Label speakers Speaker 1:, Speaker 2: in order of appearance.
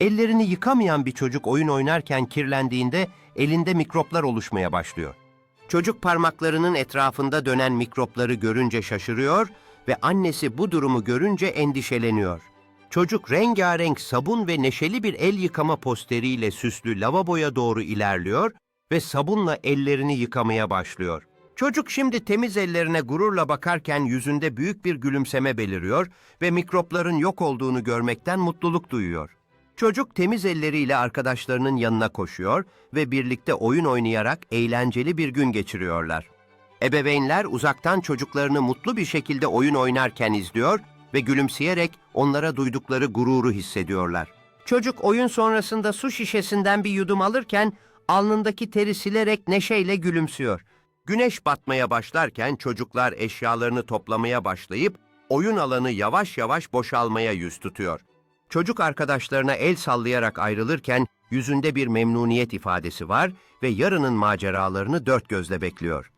Speaker 1: Ellerini yıkamayan bir çocuk oyun oynarken kirlendiğinde elinde mikroplar oluşmaya başlıyor. Çocuk parmaklarının etrafında dönen mikropları görünce şaşırıyor ve annesi bu durumu görünce endişeleniyor. Çocuk rengarenk sabun ve neşeli bir el yıkama posteriyle süslü lavaboya doğru ilerliyor ve sabunla ellerini yıkamaya başlıyor. Çocuk şimdi temiz ellerine gururla bakarken yüzünde büyük bir gülümseme beliriyor ve mikropların yok olduğunu görmekten mutluluk duyuyor. Çocuk temiz elleriyle arkadaşlarının yanına koşuyor ve birlikte oyun oynayarak eğlenceli bir gün geçiriyorlar. Ebeveynler uzaktan çocuklarını mutlu bir şekilde oyun oynarken izliyor ve gülümseyerek onlara duydukları gururu hissediyorlar. Çocuk oyun sonrasında su şişesinden bir yudum alırken alnındaki teri silerek neşeyle gülümsüyor. Güneş batmaya başlarken çocuklar eşyalarını toplamaya başlayıp oyun alanı yavaş yavaş boşalmaya yüz tutuyor. Çocuk arkadaşlarına el sallayarak ayrılırken yüzünde bir memnuniyet ifadesi var ve yarının maceralarını dört gözle bekliyor.